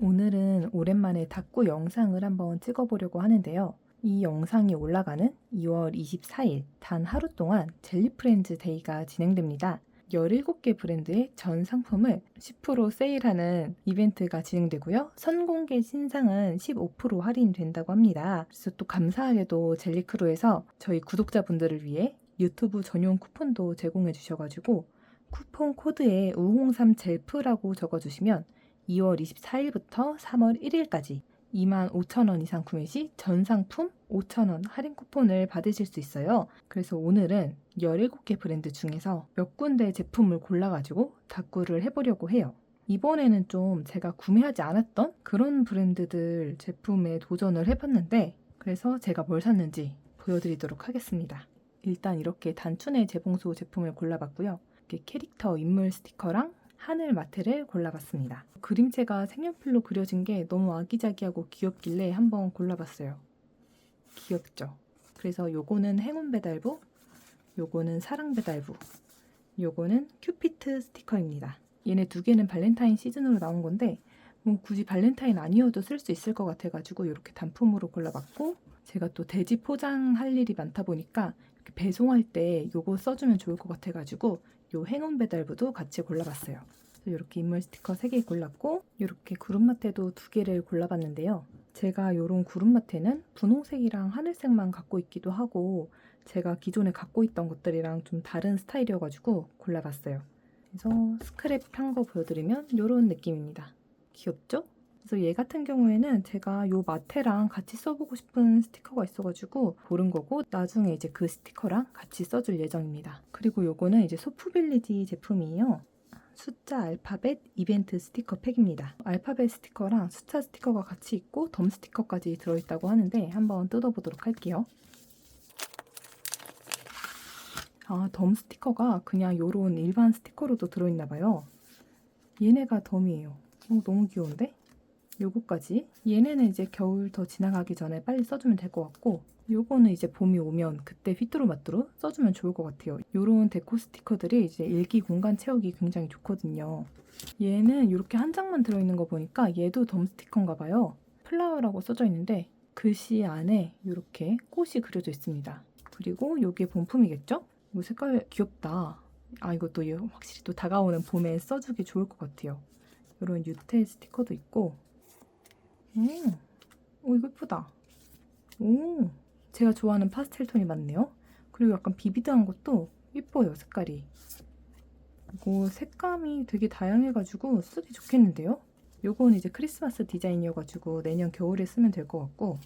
오늘은 오랜만에 닭구 영상을 한번 찍어보려고 하는데요. 이 영상이 올라가는 2월 24일 단 하루 동안 젤리프렌즈 데이가 진행됩니다. 17개 브랜드의 전 상품을 10% 세일하는 이벤트가 진행되고요. 선공개 신상은 15% 할인된다고 합니다. 그래서 또 감사하게도 젤리크루에서 저희 구독자분들을 위해 유튜브 전용 쿠폰도 제공해 주셔가지고 쿠폰 코드에 우홍삼 젤프라고 적어주시면 2월 24일부터 3월 1일까지 25,000원 이상 구매 시 전 상품 5,000원 할인 쿠폰을 받으실 수 있어요. 그래서 오늘은 17개 브랜드 중에서 몇 군데 제품을 골라가지고 다꾸를 해보려고 해요. 이번에는 좀 제가 구매하지 않았던 그런 브랜드들 제품에 도전을 해봤는데 그래서 제가 뭘 샀는지 보여드리도록 하겠습니다. 일단 이렇게 단춘의 재봉소 제품을 골라봤고요. 이렇게 캐릭터 인물 스티커랑 하늘 마트를 골라봤습니다. 그림체가 색연필로 그려진 게 너무 아기자기하고 귀엽길래 한번 골라봤어요. 귀엽죠? 그래서 요거는 행운 배달부, 요거는 사랑 배달부, 요거는 큐피트 스티커입니다. 얘네 두 개는 발렌타인 시즌으로 나온 건데 뭐 굳이 발렌타인 아니어도 쓸 수 있을 것 같아가지고 이렇게 단품으로 골라봤고 제가 또 돼지 포장할 일이 많다 보니까 배송할 때 요거 써주면 좋을 것 같아가지고 요 행운 배달부도 같이 골라봤어요. 이렇게 인물 스티커 3개 골랐고 이렇게 구름마테도 2개를 골라봤는데요. 제가 이런 구름마테는 분홍색이랑 하늘색만 갖고 있기도 하고 제가 기존에 갖고 있던 것들이랑 좀 다른 스타일이어가지고 골라봤어요. 그래서 스크랩 한 거 보여드리면 이런 느낌입니다. 귀엽죠? 그래서 얘 같은 경우에는 제가 요 마테랑 같이 써보고 싶은 스티커가 있어가지고 고른 거고 나중에 이제 그 스티커랑 같이 써줄 예정입니다. 그리고 요거는 이제 소프빌리지 제품이에요. 숫자 알파벳 이벤트 스티커 팩입니다. 알파벳 스티커랑 숫자 스티커가 같이 있고 덤 스티커까지 들어있다고 하는데 한번 뜯어보도록 할게요. 아, 덤 스티커가 그냥 요런 일반 스티커로도 들어있나 봐요. 얘네가 덤이에요. 어, 너무 귀여운데? 요거까지. 얘네는 이제 겨울 더 지나가기 전에 빨리 써주면 될 것 같고 요거는 이제 봄이 오면 그때 휘뚜루마뚜루 써주면 좋을 것 같아요. 요런 데코 스티커들이 이제 일기 공간 채우기 굉장히 좋거든요. 얘는 이렇게 한 장만 들어있는 거 보니까 얘도 덤 스티커인가 봐요. 플라워라고 써져 있는데 글씨 안에 이렇게 꽃이 그려져 있습니다. 그리고 요게 본품이겠죠? 이거 색깔 귀엽다. 아 이것도 확실히 또 다가오는 봄에 써주기 좋을 것 같아요. 이런 유태 스티커도 있고 음, 오 이거 예쁘다. 오, 제가 좋아하는 파스텔 톤이 많네요. 그리고 약간 비비드한 것도 예뻐요, 색깔이. 이거 색감이 되게 다양해가지고 쓰기 좋겠는데요? 요건 이제 크리스마스 디자인이어가지고 내년 겨울에 쓰면 될 것 같고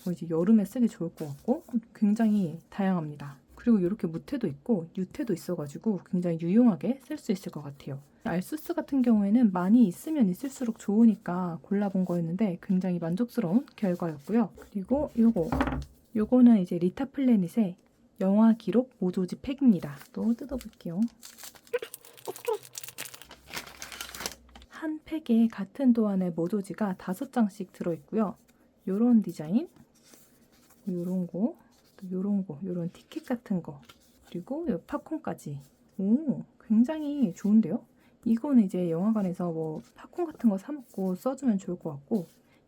이거 이제 여름에 쓰기 좋을 것 같고 굉장히 다양합니다. 그리고 이렇게 무태도 있고 유태도 있어가지고 굉장히 유용하게 쓸 수 있을 것 같아요. 알수스 같은 경우에는 많이 있으면 있을수록 좋으니까 골라본 거였는데 굉장히 만족스러운 결과였고요. 그리고 요거 요거는 이제 리타 플래닛의 영화 기록 모조지 팩입니다. 또 뜯어볼게요. 한 팩에 같은 도안의 모조지가 다섯 장씩 들어있고요. 요런 디자인, 요런 거, 또 요런 거, 요런 티켓 같은 거, 그리고 요 팝콘까지. 오, 굉장히 좋은데요? 이거는 이제 영화관에서 뭐 팝콘 같은 거 사 먹고 써주면 좋을 것 같고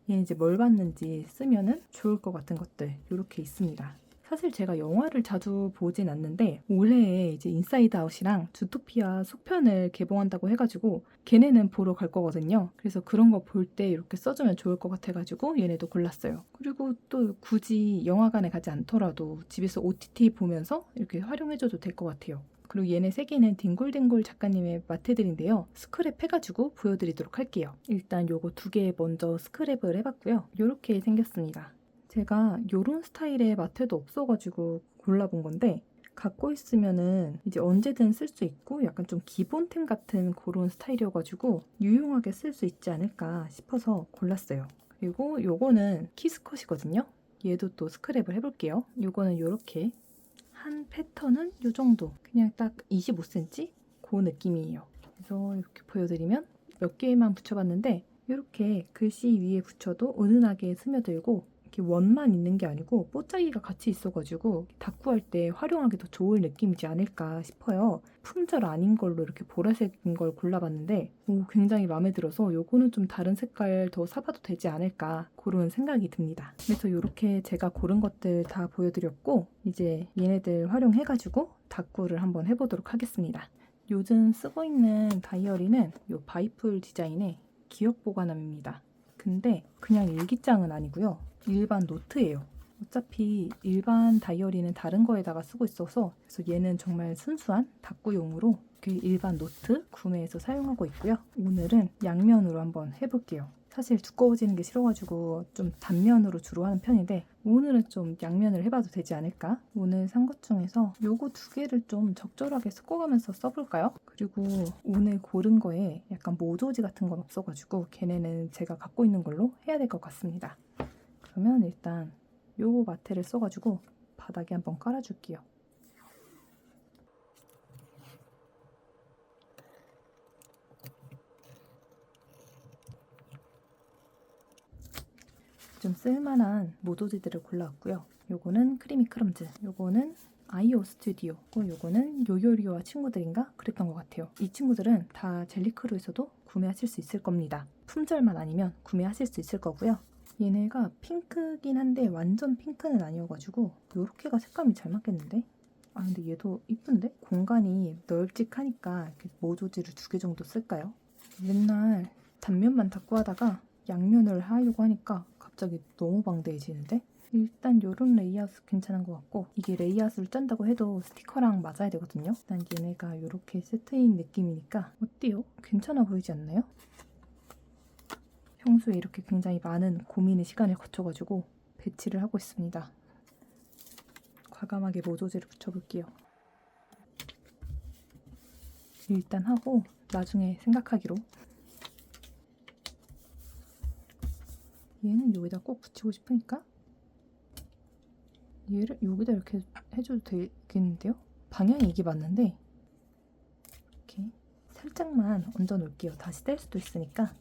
얘는 이제 뭘 봤는지 쓰면은 좋을 것 같은 것들 이렇게 있습니다. 사실 제가 영화를 자주 보진 않는데 올해 이제 인사이드 아웃이랑 주토피아 속편을 개봉한다고 해가지고 걔네는 보러 갈 거거든요. 그래서 그런 거 볼 때 이렇게 써주면 좋을 것 같아가지고 얘네도 골랐어요. 그리고 또 굳이 영화관에 가지 않더라도 집에서 OTT 보면서 이렇게 활용해줘도 될 것 같아요. 그리고 얘네 세 개는 딩골딩골 작가님의 마테들인데요. 스크랩 해가지고 보여드리도록 할게요. 일단 요거 두 개 먼저 스크랩을 해봤고요. 요렇게 생겼습니다. 제가 요런 스타일의 마테도 없어가지고 골라본 건데 갖고 있으면은 이제 언제든 쓸 수 있고 약간 좀 기본템 같은 그런 스타일이어가지고 유용하게 쓸 수 있지 않을까 싶어서 골랐어요. 그리고 요거는 키스컷이거든요. 얘도 또 스크랩을 해볼게요. 요거는 요렇게 한 패턴은 요 정도. 그냥 딱 25cm 그 느낌이에요. 그래서 이렇게 보여드리면 몇 개만 붙여봤는데 이렇게 글씨 위에 붙여도 은은하게 스며들고 이렇게 원만 있는 게 아니고 뽀짜기가 같이 있어가지고 다꾸할 때 활용하기 더 좋을 느낌이지 않을까 싶어요. 품절 아닌 걸로 이렇게 보라색인 걸 골라봤는데 오, 굉장히 마음에 들어서 요거는 좀 다른 색깔 더 사봐도 되지 않을까 그런 생각이 듭니다. 그래서 이렇게 제가 고른 것들 다 보여드렸고 이제 얘네들 활용해가지고 다꾸를 한번 해보도록 하겠습니다. 요즘 쓰고 있는 다이어리는 요 바이플 디자인의 기억 보관함입니다. 근데 그냥 일기장은 아니고요. 일반 노트예요. 어차피 일반 다이어리는 다른 거에다가 쓰고 있어서 그래서 얘는 정말 순수한 다꾸용으로 그 일반 노트 구매해서 사용하고 있고요. 오늘은 양면으로 한번 해볼게요. 사실 두꺼워지는 게 싫어가지고 좀 단면으로 주로 하는 편인데 오늘은 좀 양면을 해봐도 되지 않을까? 오늘 산 것 중에서 요거 두 개를 좀 적절하게 섞어가면서 써볼까요? 그리고 오늘 고른 거에 약간 모조지 같은 건 없어가지고 걔네는 제가 갖고 있는 걸로 해야 될 것 같습니다. 그러면 일단 요거 마테를 써가지고 바닥에 한번 깔아줄게요. 좀 쓸만한 모조지들을 골라왔고요. 요거는 크리미 크럼즈, 요거는 아이오 스튜디오, 고 요거는 요요리오와 친구들인가 그랬던 것 같아요. 이 친구들은 다 젤리크루에서도 구매하실 수 있을 겁니다. 품절만 아니면 구매하실 수 있을 거고요. 얘네가 핑크긴 한데 완전 핑크는 아니어가지고 요렇게가 색감이 잘 맞겠는데? 아 근데 얘도 이쁜데? 공간이 널찍하니까 이렇게 모조지를 두 개 정도 쓸까요? 맨날 단면만 닦고 하다가 양면을 하려고 하니까 갑자기 너무 방대해지는데? 일단 요런 레이아웃 괜찮은 것 같고 이게 레이아웃을 짠다고 해도 스티커랑 맞아야 되거든요. 일단 얘네가 요렇게 세트인 느낌이니까 어때요? 괜찮아 보이지 않나요? 평소에 이렇게 굉장히 많은 고민의 시간을 거쳐가지고 배치를 하고 있습니다. 과감하게 모조지를 붙여볼게요. 일단 하고 나중에 생각하기로. 얘는 여기다 꼭 붙이고 싶으니까 얘를 여기다 이렇게 해줘도 되겠는데요? 방향이 이게 맞는데 이렇게 살짝만 얹어 놓을게요. 다시 뗄 수도 있으니까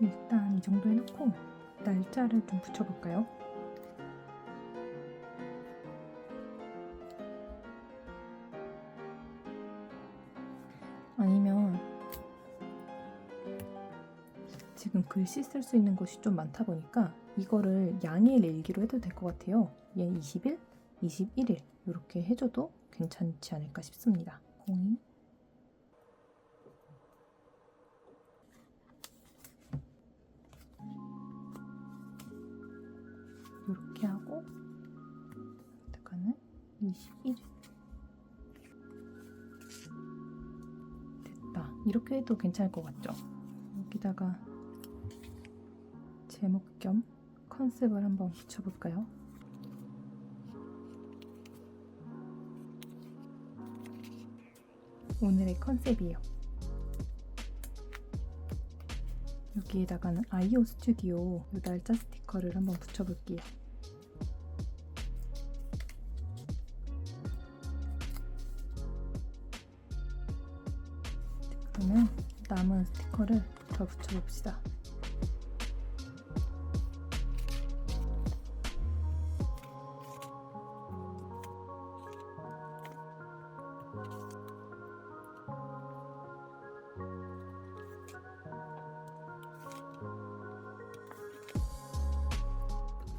일단 이 정도 해놓고 날짜를 좀 붙여볼까요? 아니면 지금 글씨 쓸 수 있는 곳이 좀 많다 보니까 이거를 양일 일기로 해도 될 것 같아요. 얘 20일, 21일 이렇게 해줘도 괜찮지 않을까 싶습니다. 02 이렇게 하고 잠깐은 21 됐다. 이렇게 해도 괜찮을 것 같죠? 여기다가 제목 겸 컨셉을 한번 붙여볼까요? 오늘의 컨셉이에요 여기에다가는 아이오 스튜디오 요 날짜 스티커를 한번 붙여볼게요. 그러면 남은 스티커를 더 붙여봅시다.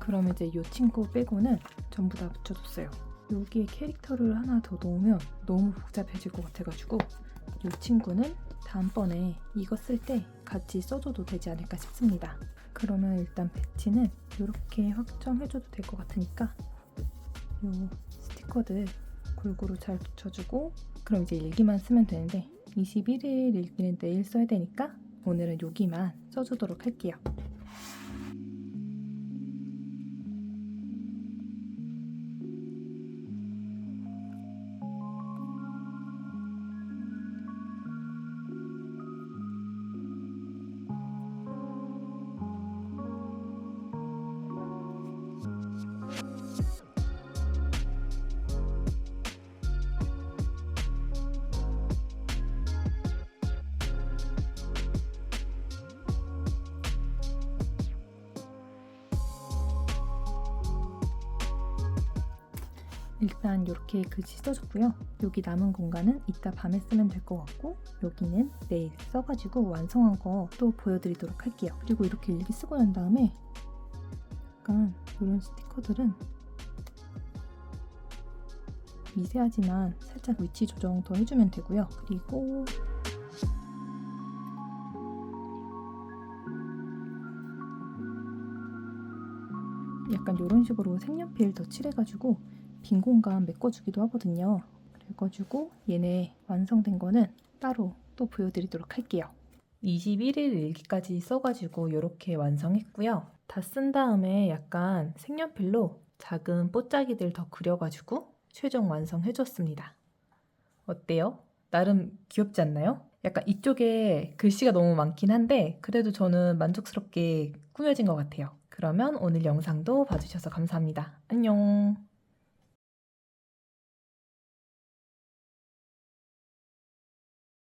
그러면 이제 이 친구 빼고는 전부 다 붙여줬어요. 여기에 캐릭터를 하나 더 넣으면 너무 복잡해질 것 같아가지고 이 친구는 다음번에 이거 쓸 때 같이 써줘도 되지 않을까 싶습니다. 그러면 일단 배치는 이렇게 확정해줘도 될 것 같으니까 이 스티커들 골고루 잘 붙여주고 그럼 이제 일기만 쓰면 되는데 21일 일기는 내일 써야 되니까 오늘은 여기만 써주도록 할게요. 일단 이렇게 글씨 써줬고요. 여기 남은 공간은 이따 밤에 쓰면 될 것 같고 여기는 내일 써가지고 완성한 거 또 보여드리도록 할게요. 그리고 이렇게 일기 쓰고 난 다음에 약간 이런 스티커들은 미세하지만 살짝 위치 조정 더 해주면 되고요. 그리고 약간 이런 식으로 색연필 더 칠해가지고 빈 공간 메꿔주기도 하거든요. 그래가지고 얘네 완성된 거는 따로 또 보여드리도록 할게요. 21일 일기까지 써가지고 이렇게 완성했고요. 다 쓴 다음에 약간 색연필로 작은 뽀짝이들 더 그려가지고 최종 완성해줬습니다. 어때요? 나름 귀엽지 않나요? 약간 이쪽에 글씨가 너무 많긴 한데 그래도 저는 만족스럽게 꾸며진 것 같아요. 그러면 오늘 영상도 봐주셔서 감사합니다. 안녕!